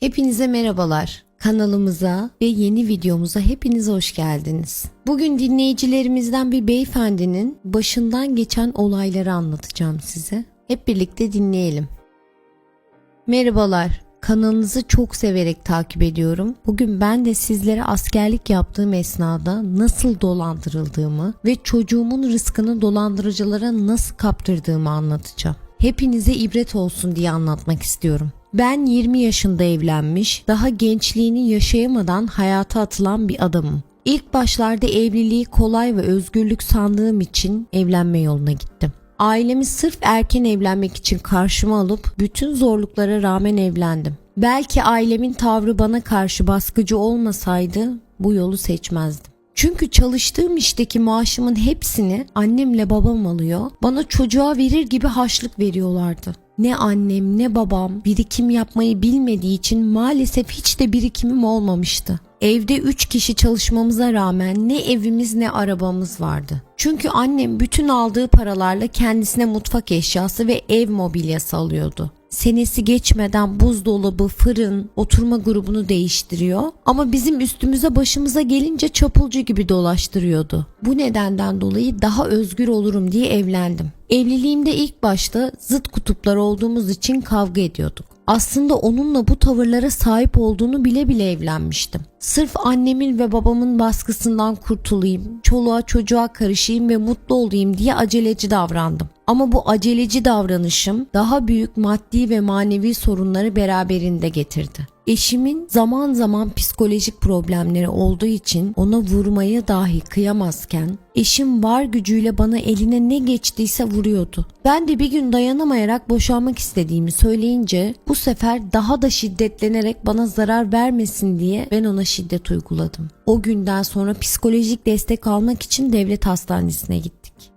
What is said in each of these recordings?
Hepinize merhabalar. Kanalımıza ve yeni videomuza hepiniz hoş geldiniz. Bugün dinleyicilerimizden bir beyefendinin başından geçen olayları anlatacağım size. Hep birlikte dinleyelim. Merhabalar. Kanalınızı çok severek takip ediyorum. Bugün ben de sizlere askerlik yaptığım esnada nasıl dolandırıldığımı ve çocuğumun rızkını dolandırıcılara nasıl kaptırdığımı anlatacağım. Hepinize ibret olsun diye anlatmak istiyorum. Ben 20 yaşında evlenmiş, daha gençliğini yaşayamadan hayata atılan bir adamım. İlk başlarda evliliği kolay ve özgürlük sandığım için evlenme yoluna gittim. Ailemi sırf erken evlenmek için karşıma alıp bütün zorluklara rağmen evlendim. Belki ailemin tavrı bana karşı baskıcı olmasaydı bu yolu seçmezdim. Çünkü çalıştığım işteki maaşımın hepsini annemle babam alıyor. Bana çocuğa verir gibi harçlık veriyorlardı. Ne annem ne babam birikim yapmayı bilmediği için maalesef hiç de birikimim olmamıştı. Evde 3 kişi çalışmamıza rağmen ne evimiz ne arabamız vardı. Çünkü annem bütün aldığı paralarla kendisine mutfak eşyası ve ev mobilyası alıyordu. Senesi geçmeden buzdolabı, fırın, oturma grubunu değiştiriyor ama bizim üstümüze başımıza gelince çapulcu gibi dolaştırıyordu. Bu nedenden dolayı daha özgür olurum diye evlendim. Evliliğimde ilk başta zıt kutuplar olduğumuz için kavga ediyorduk. Aslında onunla bu tavırlara sahip olduğunu bile bile evlenmiştim. Sırf annemin ve babamın baskısından kurtulayım, çoluğa çocuğa karışayım ve mutlu olayım diye aceleci davrandım. Ama bu aceleci davranışım daha büyük maddi ve manevi sorunları beraberinde getirdi. Eşimin zaman zaman psikolojik problemleri olduğu için ona vurmaya dahi kıyamazken eşim var gücüyle bana eline ne geçtiyse vuruyordu. Ben de bir gün dayanamayarak boşanmak istediğimi söyleyince bu sefer daha da şiddetlenerek bana zarar vermesin diye ben ona şiddet uyguladım. O günden sonra psikolojik destek almak için devlet hastanesine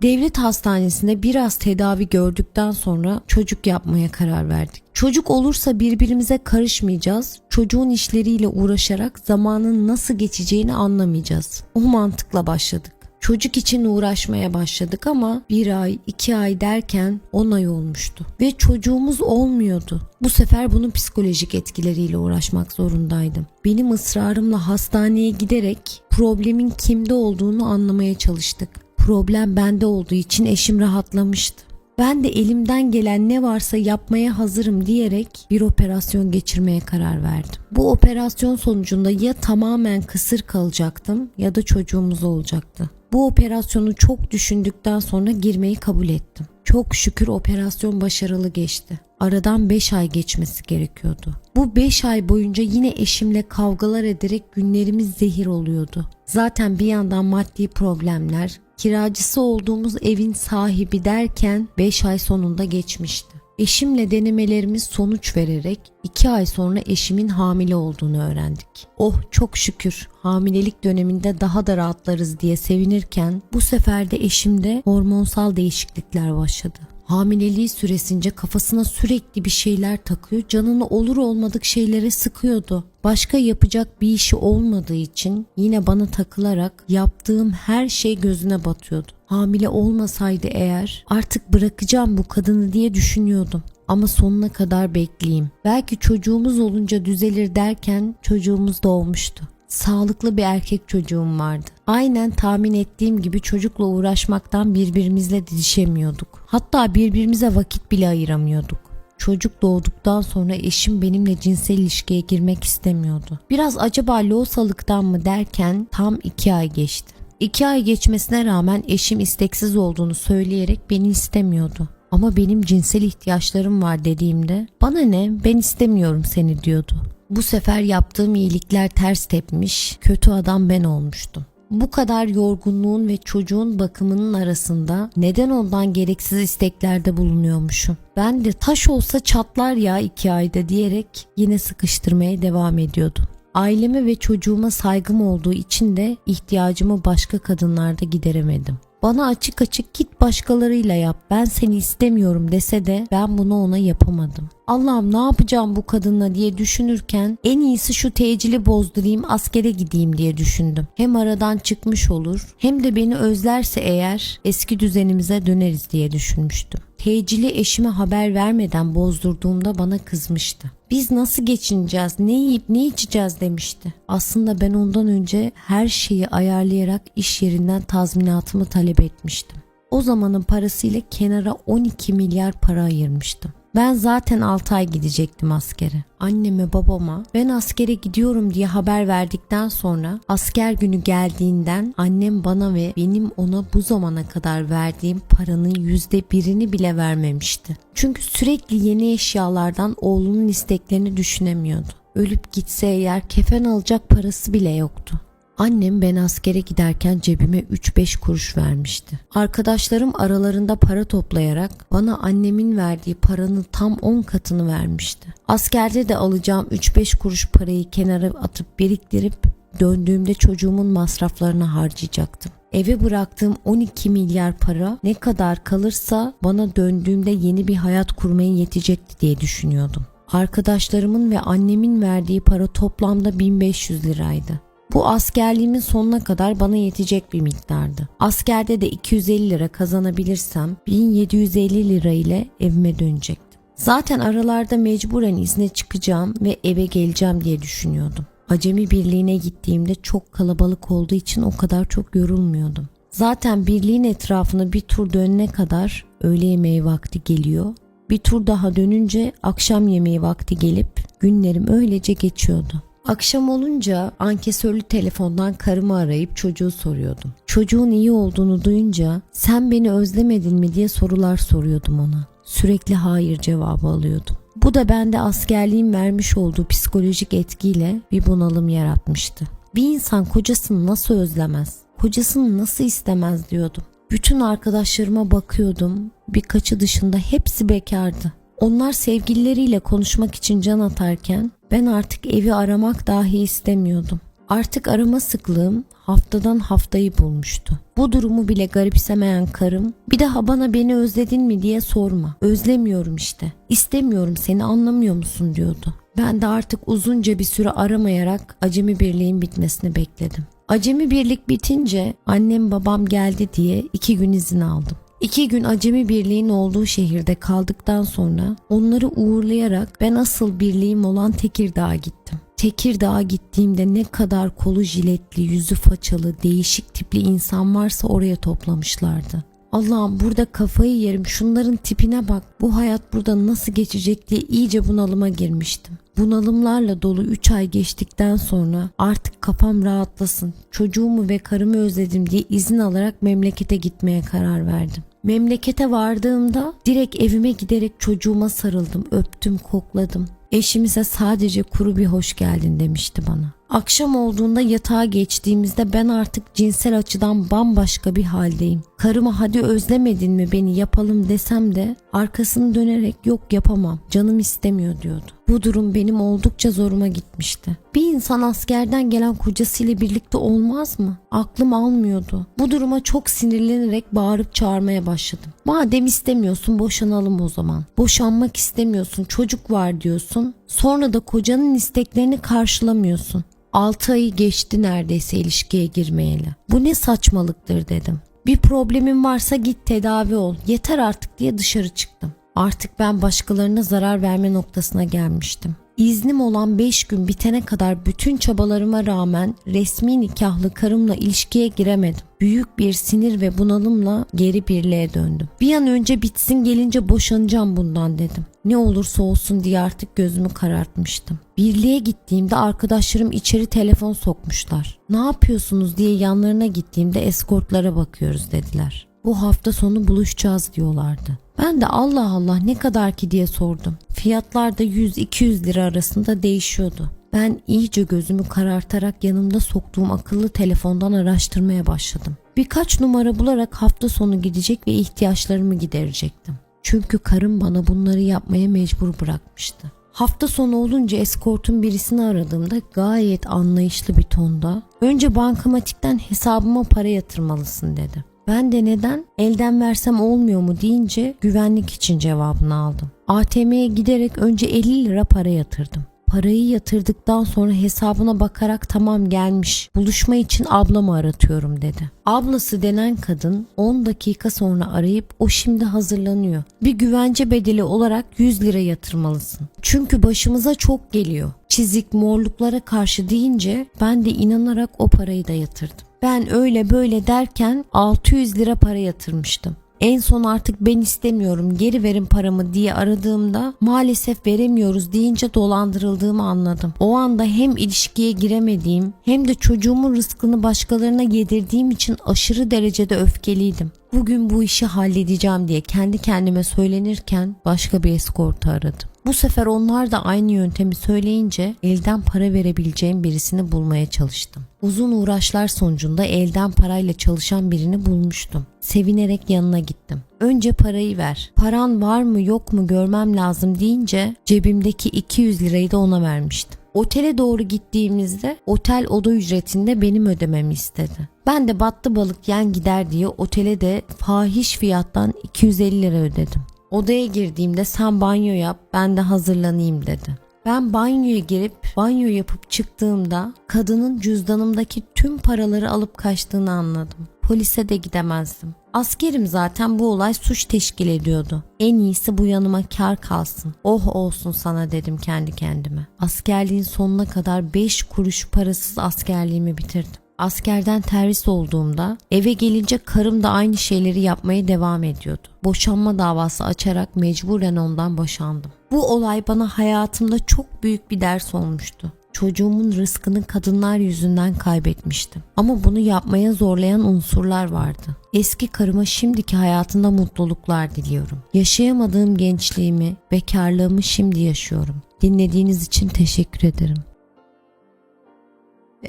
Devlet hastanesinde biraz tedavi gördükten sonra çocuk yapmaya karar verdik. Çocuk olursa birbirimize karışmayacağız. Çocuğun işleriyle uğraşarak zamanın nasıl geçeceğini anlamayacağız. O mantıkla başladık. Çocuk için uğraşmaya başladık ama bir ay, iki ay derken on ay olmuştu. Ve çocuğumuz olmuyordu. Bu sefer bunun psikolojik etkileriyle uğraşmak zorundaydım. Benim ısrarımla hastaneye giderek problemin kimde olduğunu anlamaya çalıştık. Problem bende olduğu için eşim rahatlamıştı. Ben de elimden gelen ne varsa yapmaya hazırım diyerek bir operasyon geçirmeye karar verdim. Bu operasyon sonucunda ya tamamen kısır kalacaktım ya da çocuğumuz olacaktı. Bu operasyonu çok düşündükten sonra girmeyi kabul ettim. Çok şükür operasyon başarılı geçti. Aradan 5 ay geçmesi gerekiyordu. Bu 5 ay boyunca yine eşimle kavgalar ederek günlerimiz zehir oluyordu. Zaten bir yandan maddi problemler, kiracısı olduğumuz evin sahibi derken 5 ay sonunda geçmişti. Eşimle denemelerimiz sonuç vererek 2 ay sonra eşimin hamile olduğunu öğrendik. Oh çok şükür hamilelik döneminde daha da rahatlarız diye sevinirken bu sefer de eşimde hormonsal değişiklikler başladı. Hamileliği süresince kafasına sürekli bir şeyler takıyor, canını olur olmadık şeylere sıkıyordu. Başka yapacak bir işi olmadığı için yine bana takılarak yaptığım her şey gözüne batıyordu. Hamile olmasaydı eğer artık bırakacağım bu kadını diye düşünüyordum ama sonuna kadar bekleyeyim. Belki çocuğumuz olunca düzelir derken çocuğumuz doğmuştu. Sağlıklı bir erkek çocuğum vardı. Aynen tahmin ettiğim gibi çocukla uğraşmaktan birbirimizle didişemiyorduk. Hatta birbirimize vakit bile ayıramıyorduk. Çocuk doğduktan sonra eşim benimle cinsel ilişkiye girmek istemiyordu. Biraz acaba loğusalıktan mı derken tam iki ay geçti. İki ay geçmesine rağmen eşim isteksiz olduğunu söyleyerek beni istemiyordu. Ama benim cinsel ihtiyaçlarım var dediğimde bana ne ben istemiyorum seni diyordu. Bu sefer yaptığım iyilikler ters tepmiş, kötü adam ben olmuştum. Bu kadar yorgunluğun ve çocuğun bakımının arasında neden ondan gereksiz isteklerde bulunuyormuşum? Ben de taş olsa çatlar ya iki ayda diyerek yine sıkıştırmaya devam ediyordum. Aileme ve çocuğuma saygım olduğu için de ihtiyacımı başka kadınlarda gideremedim. Bana açık açık git başkalarıyla yap ben seni istemiyorum dese de ben bunu ona yapamadım. Allah'ım ne yapacağım bu kadınla diye düşünürken en iyisi şu tecili bozdurayım askere gideyim diye düşündüm. Hem aradan çıkmış olur hem de beni özlerse eğer eski düzenimize döneriz diye düşünmüştüm. Tecili eşime haber vermeden bozdurduğumda bana kızmıştı. Biz nasıl geçineceğiz, ne yiyip ne içeceğiz demişti. Aslında ben ondan önce her şeyi ayarlayarak iş yerinden tazminatımı talep etmiştim. O zamanın parasıyla kenara 12 milyar para ayırmıştım. Ben zaten 6 ay gidecektim askere. Anneme babama ben askere gidiyorum diye haber verdikten sonra asker günü geldiğinden annem bana ve benim ona bu zamana kadar verdiğim paranın yüzde birini bile vermemişti. Çünkü sürekli yeni eşyalardan oğlunun isteklerini düşünemiyordu. Ölüp gitse eğer kefen alacak parası bile yoktu. Annem ben askere giderken cebime 3-5 kuruş vermişti. Arkadaşlarım aralarında para toplayarak bana annemin verdiği paranın tam 10 katını vermişti. Askerde de alacağım 3-5 kuruş parayı kenara atıp biriktirip döndüğümde çocuğumun masraflarını harcayacaktım. Eve bıraktığım 12 milyar para ne kadar kalırsa bana döndüğümde yeni bir hayat kurmaya yetecekti diye düşünüyordum. Arkadaşlarımın ve annemin verdiği para toplamda 1500 liraydı. Bu askerliğimin sonuna kadar bana yetecek bir miktardı. Askerde de 250 lira kazanabilirsem 1750 lira ile evime dönecektim. Zaten aralarda mecburen izne çıkacağım ve eve geleceğim diye düşünüyordum. Acemi birliğine gittiğimde çok kalabalık olduğu için o kadar çok yorulmuyordum. Zaten birliğin etrafını bir tur dönene kadar öğle yemeği vakti geliyor. Bir tur daha dönünce akşam yemeği vakti gelip günlerim öylece geçiyordu. Akşam olunca ankesörlü telefondan karımı arayıp çocuğu soruyordum. Çocuğun iyi olduğunu duyunca sen beni özlemedin mi diye sorular soruyordum ona. Sürekli hayır cevabı alıyordum. Bu da bende askerliğin vermiş olduğu psikolojik etkiyle bir bunalım yaratmıştı. Bir insan kocasını nasıl özlemez? Kocasını nasıl istemez diyordum. Bütün arkadaşlarıma bakıyordum. Birkaçı dışında hepsi bekardı. Onlar sevgilileriyle konuşmak için can atarken ben artık evi aramak dahi istemiyordum. Artık arama sıklığım haftadan haftayı bulmuştu. Bu durumu bile garipsemeyen karım bir daha bana beni özledin mi diye sorma. Özlemiyorum işte. İstemiyorum seni anlamıyor musun diyordu. Ben de artık uzunca bir süre aramayarak acemi birliğin bitmesini bekledim. Acemi birlik bitince annem babam geldi diye iki gün izin aldım. İki gün acemi birliğin olduğu şehirde kaldıktan sonra onları uğurlayarak ben asıl birliğim olan Tekirdağ'a gittim. Tekirdağ'a gittiğimde ne kadar kolu jiletli, yüzü façalı, değişik tipli insan varsa oraya toplamışlardı. Allah'ım burada kafayı yerim şunların tipine bak bu hayat burada nasıl geçecek diye iyice bunalıma girmiştim. Bunalımlarla dolu 3 ay geçtikten sonra artık kafam rahatlasın çocuğumu ve karımı özledim diye izin alarak memlekete gitmeye karar verdim. Memlekete vardığımda direkt evime giderek çocuğuma sarıldım, öptüm, kokladım. Eşimize sadece kuru bir hoş geldin demişti bana. Akşam olduğunda yatağa geçtiğimizde ben artık cinsel açıdan bambaşka bir haldeyim. Karıma hadi özlemedin mi beni yapalım desem de arkasını dönerek yok yapamam canım istemiyor diyordu. Bu durum benim oldukça zoruma gitmişti. Bir insan askerden gelen kocasıyla birlikte olmaz mı? Aklım almıyordu. Bu duruma çok sinirlenerek bağırıp çağırmaya başladım. Madem istemiyorsun boşanalım o zaman. Boşanmak istemiyorsun çocuk var diyorsun. Sonra da kocanın isteklerini karşılamıyorsun. 6 ayı geçti neredeyse ilişkiye girmeyeli. Bu ne saçmalıktır dedim. Bir problemin varsa git tedavi ol. Yeter artık diye dışarı çıktım. Artık ben başkalarına zarar verme noktasına gelmiştim. İznim olan 5 gün bitene kadar bütün çabalarıma rağmen resmi nikahlı karımla ilişkiye giremedim. Büyük bir sinir ve bunalımla geri birliğe döndüm. Bir an önce bitsin gelince boşanacağım bundan dedim. Ne olursa olsun diye artık gözümü karartmıştım. Birliğe gittiğimde arkadaşlarım içeri telefon sokmuşlar. Ne yapıyorsunuz diye yanlarına gittiğimde eskortlara bakıyoruz dediler. Bu hafta sonu buluşacağız diyorlardı. Ben de Allah Allah ne kadar ki diye sordum. Fiyatlar da 100-200 lira arasında değişiyordu. Ben iyice gözümü karartarak yanımda soktuğum akıllı telefondan araştırmaya başladım. Birkaç numara bularak hafta sonu gidecek ve ihtiyaçlarımı giderecektim. Çünkü karım bana bunları yapmaya mecbur bırakmıştı. Hafta sonu olunca eskortun birisini aradığımda gayet anlayışlı bir tonda önce bankamatikten hesabıma para yatırmalısın dedi. Ben de neden elden versem olmuyor mu deyince güvenlik için cevabını aldım. ATM'ye giderek önce 50 lira para yatırdım. Parayı yatırdıktan sonra hesabına bakarak tamam gelmiş. Buluşma için ablamı aratıyorum dedi. Ablası denen kadın 10 dakika sonra arayıp o şimdi hazırlanıyor. Bir güvence bedeli olarak 100 lira yatırmalısın. Çünkü başımıza çok geliyor. Çizik morluklara karşı deyince ben de inanarak o parayı da yatırdım. Ben öyle böyle derken 600 lira para yatırmıştım. En son artık ben istemiyorum geri verin paramı diye aradığımda maalesef veremiyoruz deyince dolandırıldığımı anladım. O anda hem ilişkiye giremediğim hem de çocuğumun rızkını başkalarına yedirdiğim için aşırı derecede öfkeliydim. Bugün bu işi halledeceğim diye kendi kendime söylenirken başka bir eskortu aradım. Bu sefer onlar da aynı yöntemi söyleyince elden para verebileceğim birisini bulmaya çalıştım. Uzun uğraşlar sonucunda elden parayla çalışan birini bulmuştum. Sevinerek yanına gittim. Önce parayı ver. Paran var mı yok mu görmem lazım deyince cebimdeki 200 lirayı da ona vermiştim. Otele doğru gittiğimizde otel oda ücretinde benim ödememi istedi. Ben de battı balık yen gider diye otele de fahiş fiyattan 250 lira ödedim. Odaya girdiğimde sen banyo yap ben de hazırlanayım dedi. Ben banyoya girip banyo yapıp çıktığımda kadının cüzdanımdaki tüm paraları alıp kaçtığını anladım. Polise de gidemezdim. Askerim zaten bu olay suç teşkil ediyordu. En iyisi bu yanıma kar kalsın. Oh olsun sana dedim kendi kendime. Askerliğin sonuna kadar 5 kuruş parasız askerliğimi bitirdim. Askerden terhis olduğumda eve gelince karım da aynı şeyleri yapmaya devam ediyordu. Boşanma davası açarak mecburen ondan boşandım. Bu olay bana hayatımda çok büyük bir ders olmuştu. Çocuğumun rızkını kadınlar yüzünden kaybetmiştim. Ama bunu yapmaya zorlayan unsurlar vardı. Eski karıma şimdiki hayatında mutluluklar diliyorum. Yaşayamadığım gençliğimi, bekarlığımı şimdi yaşıyorum. Dinlediğiniz için teşekkür ederim.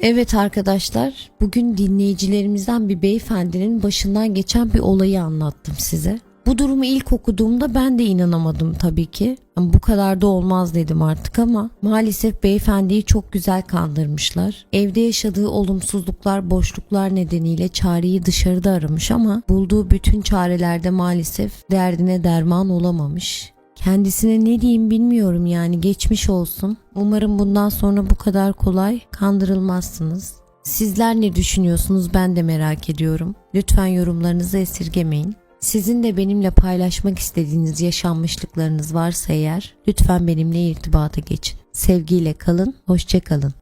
Evet arkadaşlar, bugün dinleyicilerimizden bir beyefendinin başından geçen bir olayı anlattım size. Bu durumu ilk okuduğumda ben de inanamadım tabii ki. Ama Bu kadar da olmaz dedim artık ama maalesef beyefendiyi çok güzel kandırmışlar. Evde yaşadığı olumsuzluklar, boşluklar nedeniyle çareyi dışarıda aramış ama bulduğu bütün çarelerde maalesef derdine derman olamamış. Kendisine ne diyeyim bilmiyorum yani geçmiş olsun. Umarım bundan sonra bu kadar kolay kandırılmazsınız. Sizler ne düşünüyorsunuz ben de merak ediyorum. Lütfen yorumlarınızı esirgemeyin. Sizin de benimle paylaşmak istediğiniz yaşanmışlıklarınız varsa eğer lütfen benimle irtibata geçin. Sevgiyle kalın, hoşça kalın.